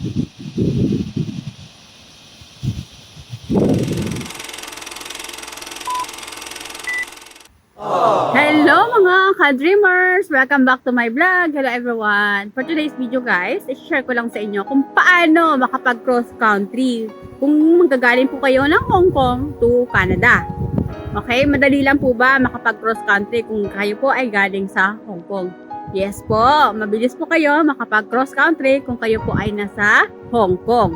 Hello mga ka-dreamers! Welcome back to my vlog. Hello everyone! For today's video guys, i-share ko lang sa inyo kung paano makapag-cross country kung manggagaling po kayo ng Hong Kong to Canada. Okay, madali lang po ba makapag-cross country kung kayo po ay galing sa Hong Kong? Yes po, mabilis po kayo makapag-cross country kung kayo po ay nasa Hong Kong.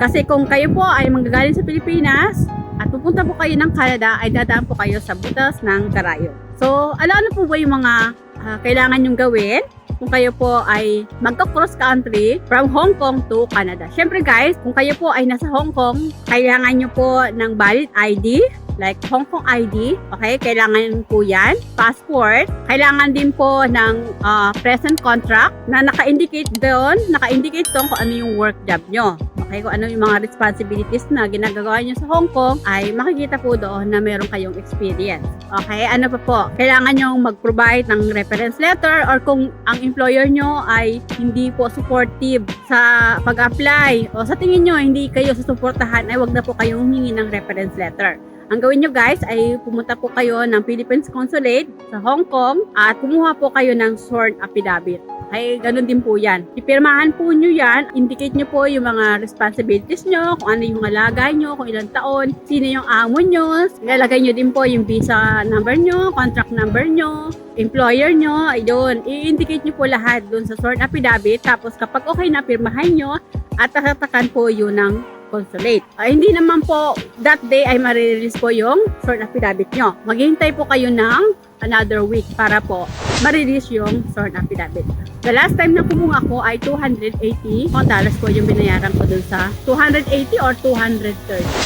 Kasi kung kayo po ay manggagaling sa Pilipinas, at pupunta po kayo ng Canada, ay dadaan po kayo sa butas ng Karayo. So, ano-ano po ba yung mga ah, kailangan yung gawin kung kayo po ay magka-cross country from Hong Kong to Canada. Syempre guys, kung kayo po ay nasa Hong Kong, kailangan nyo po ng valid ID, like Hong Kong ID, okay? Kailangan po yan. Passport. Kailangan din po ng ah, present contract na naka-indicate doon, naka-indicate doon kung ano yung work job nyo. Okay, kung ano yung mga responsibilities na ginagawa nyo sa Hong Kong, ay makikita po doon na meron kayong experience. Okay, ano pa po? Kailangan nyo mag-provide ng reference letter or kung ang employer nyo ay hindi po supportive sa pag-apply o sa tingin nyo hindi kayo susuportahan, ay wag na po kayong humingi ng reference letter. Ang gawin nyo guys ay pumunta po kayo ng Philippines Consulate sa Hong Kong at kumuha po kayo ng sworn affidavit. Ay, ganun din po yan. Ipirmahan po nyo yan, indicate nyo po yung mga responsibilities nyo, kung ano yung mga lagay nyo, kung ilang taon, sino yung amo nyo, ilalagay nyo din po yung visa number nyo, contract number nyo, employer nyo, ayun, i-indicate nyo po lahat dun sa sworn affidavit, tapos kapag okay na, pirmahan nyo, at tatatakan po yun ng consulate. Ah, hindi naman po that day ay marirelease po yung sworn affidavit nyo. Maghihintay po kayo ng another week para po ma-release yung sworn affidavit. The last time na kumuha ko ay 280 dollars po yung binayaran ko dun sa 280 or 230.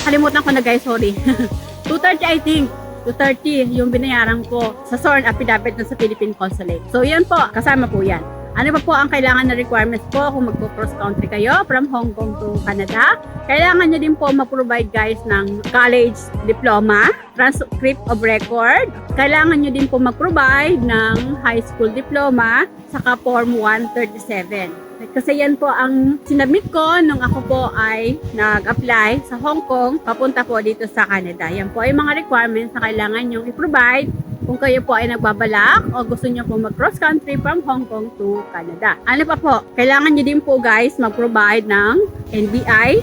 Kalimutan ko na guys, sorry. 230 I think. 230 yung binayaran ko sa sworn affidavit dun sa Philippine Consulate. So yan po, kasama po yan. Ano pa po ang kailangan na requirements po kung magpo-cross country kayo from Hong Kong to Canada? Kailangan nyo din po ma-provide guys ng college diploma, transcript of record. Kailangan nyo din po mag-provide ng high school diploma, saka Form 137. Kasi yan po ang sinabit ko nung ako po ay nag-apply sa Hong Kong papunta po dito sa Canada. Yan po ay mga requirements na kailangan nyo i-provide kung kayo po ay nagbabalak o gusto nyo po mag-cross country from Hong Kong to Canada. Ano pa po? Kailangan nyo din po guys mag-provide ng NBI.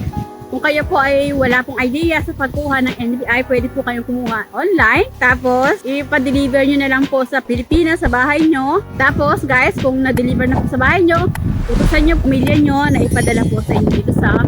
Kung kayo po ay wala pong idea sa pagkuha ng NBI, pwede po kayong kumuha online. Tapos, ipa-deliver nyo na lang po sa Pilipinas, sa bahay nyo. Tapos, guys, kung na-deliver na po sa bahay nyo, utusan nyo pamilya nyo na ipadala po sa inyo dito sa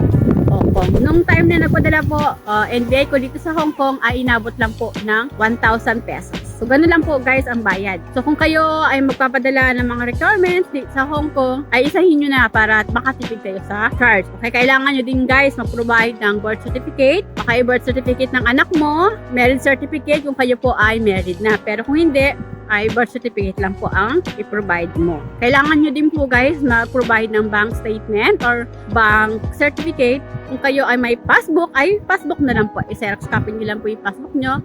Hong Kong. Nung time na nagpadala po, uh, NBI ko dito sa Hong Kong ay inabot lang po ng 1,000 pesos. So, ganun lang po guys ang bayad. So, kung kayo ay magpapadala ng mga requirements sa Hong Kong, ay isahin nyo na para makatipid kayo sa charge. Okay, kailangan nyo din guys mag-provide ng birth certificate. Okay, birth certificate ng anak mo, marriage certificate kung kayo po ay married na. Pero kung hindi, ay birth certificate lang po ang i-provide mo. Kailangan nyo din po guys mag-provide ng bank statement or bank certificate. Kung kayo ay may passbook, ay passbook na lang po. I-xerox copy nyo lang po yung passbook nyo.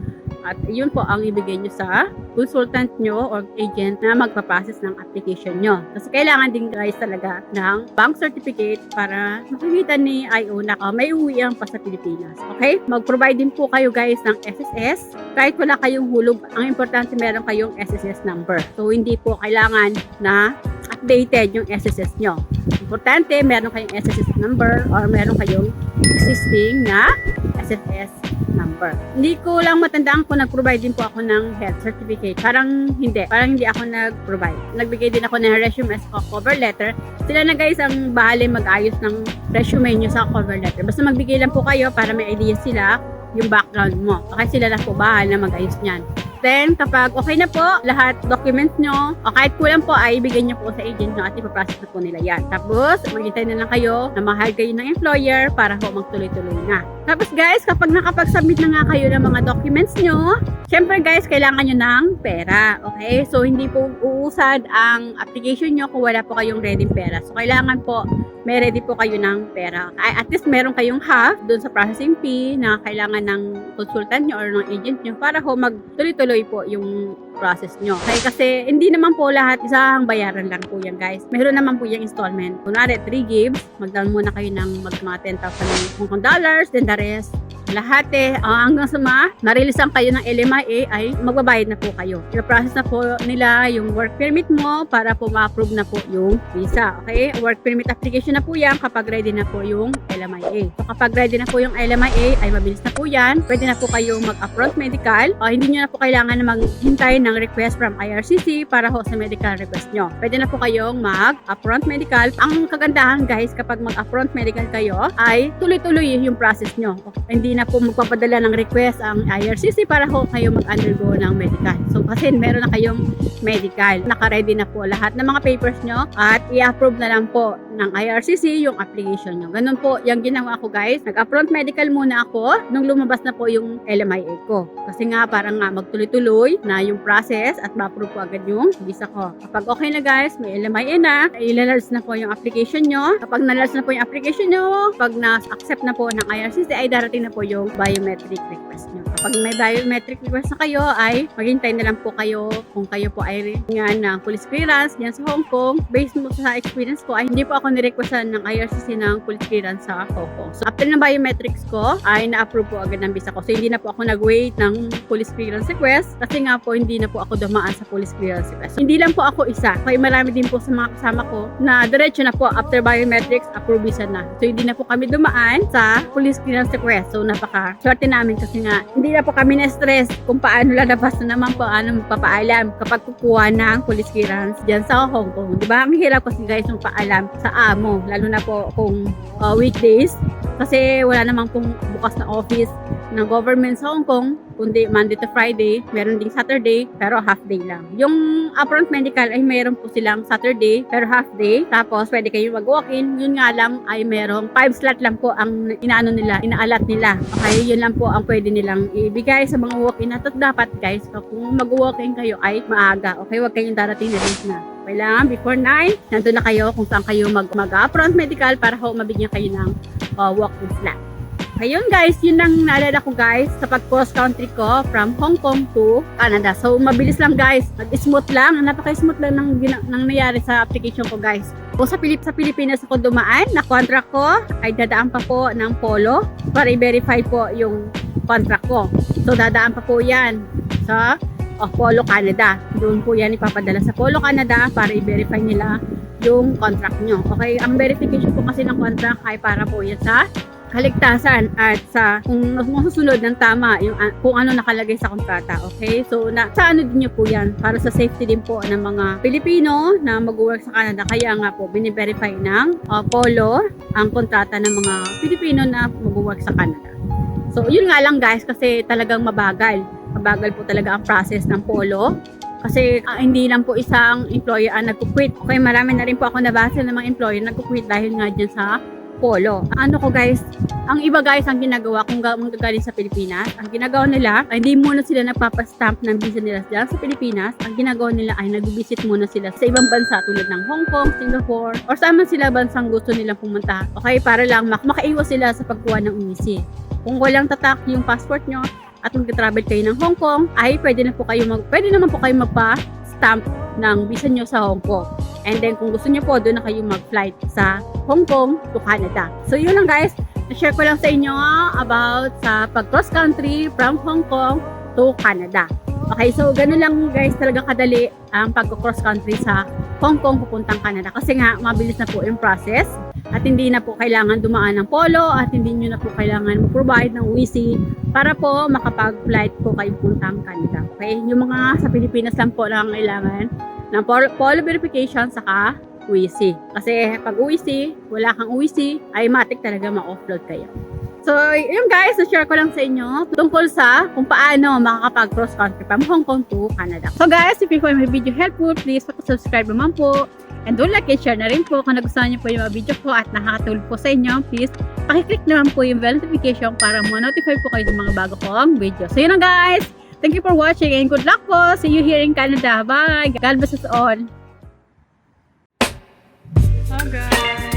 At yun po ang ibigay nyo sa consultant nyo or agent na magpaprocess ng application nyo. Kasi kailangan din guys talaga ng bank certificate para makikita ni IO na uh, may uwi ang pa sa Pilipinas. Okay? Mag-provide din po kayo guys ng SSS. Kahit wala kayong hulog, ang importante meron kayong SSS number. So hindi po kailangan na updated yung SSS nyo. Importante, meron kayong SSS number or meron kayong existing na SSS number. Hindi ko lang matandaan kung nag-provide din po ako ng health certificate. Parang hindi. Parang hindi ako nag-provide. Nagbigay din ako ng resume as a cover letter. Sila na guys ang bahali mag-ayos ng resume nyo sa cover letter. Basta magbigay lang po kayo para may idea sila yung background mo. Okay, sila na po bahal na mag-ayos niyan. Then, kapag okay na po, lahat documents nyo, o kahit kulang po, ay ibigay nyo po sa agent nyo at ipaprocess na po nila yan. Tapos, maghintay na lang kayo na mahal kayo ng employer para po magtuloy-tuloy na. Tapos guys, kapag nakapag-submit na nga kayo ng mga documents nyo, syempre guys, kailangan nyo ng pera. Okay? So, hindi po uusad ang application nyo kung wala po kayong ready pera. So, kailangan po may ready po kayo ng pera. At least meron kayong half doon sa processing fee na kailangan ng consultant nyo or ng agent nyo para ho magtuloy-tuloy tuloy-tuloy po yung process nyo. Okay, kasi hindi naman po lahat isang bayaran lang po yan guys. Meron naman po yung installment. Kunwari, 3 gigs, mag-down muna kayo ng mag mga 10,000 Hong Kong dollars, then the rest, lahat eh, ah, hanggang sa ma, narilisan kayo ng LMIA ay magbabayad na po kayo. I-process na po nila yung work permit mo para po ma-approve na po yung visa. Okay? Work permit application na po yan kapag ready na po yung LMIA. So kapag ready na po yung LMIA ay mabilis na po yan. Pwede na po kayo mag-upfront medical. O, hindi nyo na po kailangan na maghintay ng request from IRCC para ho sa medical request nyo. Pwede na po kayong mag-upfront medical. Ang kagandahan guys kapag mag-upfront medical kayo ay tuloy-tuloy yung process nyo. Hindi na po magpapadala ng request ang IRCC para ho kayo mag-undergo ng medical. So kasi meron na kayong medical. Naka-ready na po lahat ng mga papers nyo at i-approve na lang po ng IRCC yung application nyo. Ganun po yung ginawa ko guys. Nag-upfront medical muna ako nung lumabas na po yung LMIA ko. Kasi nga parang nga magtuloy-tuloy na yung process at ma-approve po agad yung visa ko. Kapag okay na guys, may LMIA na, ilalars na po yung application nyo. Kapag nalars na po yung application nyo, pag na-accept na po ng IRCC ay darating na po yung biometric request nyo. Kapag may biometric request na kayo ay maghintay na lang po kayo kung kayo po ay nga ng police clearance dyan sa Hong Kong. Based mo sa experience ko ay hindi po ako nirequestan ng IRCC ng police clearance sa Kong. So after ng biometrics ko ay na-approve po agad ng visa ko. So hindi na po ako nag-wait ng police clearance request kasi nga po hindi na po ako dumaan sa police clearance request. So, hindi lang po ako isa. Kaya marami din po sa mga kasama ko na diretso na po after biometrics approve visa na. So hindi na po kami dumaan sa police clearance request. So napaka swerte namin kasi nga hindi na po kami na-stress kung paano lalabas na naman po ano magpapaalam kapag kukuha ng police clearance dyan sa Hong Kong. Di ba? Ang hirap kasi guys yung paalam sa amo. Lalo na po kung uh, weekdays kasi wala namang pong bukas na office ng government sa Hong Kong, kundi Monday to Friday, meron ding Saturday, pero half day lang. Yung upfront medical ay meron po silang Saturday, pero half day. Tapos, pwede kayo mag-walk-in. Yun nga lang ay merong 5 slot lang po ang inaano nila, inaalat nila. Okay, yun lang po ang pwede nilang ibigay sa mga walk-in. At dapat guys, kung mag-walk-in kayo ay maaga. Okay, wag kayong darating na late na. Kailangan before 9, nandun na kayo kung saan kayo mag- mag-upfront medical para ho mabigyan kayo ng uh, walk-in slot. Ayun guys, yun ang naalala ko guys sa pag cross country ko from Hong Kong to Canada. So mabilis lang guys, nag-smooth lang, napaka-smooth lang ng, ng nangyari sa application ko guys. Kung sa, Pilip, sa Pilipinas ako dumaan, na contract ko ay dadaan pa po ng polo para i-verify po yung contract ko. So dadaan pa po yan sa oh, Polo Canada. Doon po yan ipapadala sa Polo Canada para i-verify nila yung contract nyo. Okay, ang verification po kasi ng contract ay para po yan sa kaligtasan at sa kung masusunod ng tama yung an- kung ano nakalagay sa kontrata. Okay? So na sa ano din niyo po 'yan para sa safety din po ng mga Pilipino na mag-work sa Canada. Kaya nga po bini-verify ng uh, Polo ang kontrata ng mga Pilipino na mag-work sa Canada. So yun nga lang guys kasi talagang mabagal. Mabagal po talaga ang process ng Polo. Kasi ah, hindi lang po isang employer ang nagkukwit. Okay, marami na rin po ako nabasa ng mga employer na nagkukwit dahil nga dyan sa polo. Ano ko guys, ang iba guys ang ginagawa kung ga- manggagaling sa Pilipinas, ang ginagawa nila, ay hindi muna sila nagpapastamp ng visa nila dyan sa Pilipinas. Ang ginagawa nila ay nag-visit muna sila sa ibang bansa tulad ng Hong Kong, Singapore, or saan man sila bansang gusto nilang pumunta. Okay, para lang mak makaiwas sila sa pagkuha ng UEC. Kung walang tatak yung passport nyo at mag-travel kayo ng Hong Kong, ay pwede na po kayo mag, pwede naman po kayo magpa-stamp ng visa nyo sa Hong Kong. And then kung gusto niyo po, doon na kayo mag-flight sa Hong Kong to Canada. So yun lang guys, na-share ko lang sa inyo about sa pag-cross country from Hong Kong to Canada. Okay, so ganun lang guys talaga kadali ang pag-cross country sa Hong Kong pupuntang Canada. Kasi nga, mabilis na po yung process at hindi na po kailangan dumaan ng polo at hindi nyo na po kailangan mag-provide ng UEC para po makapag-flight po kayo puntang Canada. Okay, yung mga sa Pilipinas lang po lang kailangan ng pol- polo verification saka UEC. Kasi pag UEC, wala kang UEC, ay matik talaga ma-offload kayo. So, yun guys, na-share ko lang sa inyo tungkol sa kung paano makakapag-cross country from Hong Kong to Canada. So guys, if you find my video helpful, please subscribe naman po. And don't like and share na rin po kung nagustuhan niyo po yung mga video ko at nakakatulog po sa inyo. Please, pakiclick naman po yung bell notification para ma-notify po kayo ng mga bago kong video. So yun na guys! Thank you for watching and good luck po! See you here in Canada. Bye! God bless us all! Oh, Bye, guys.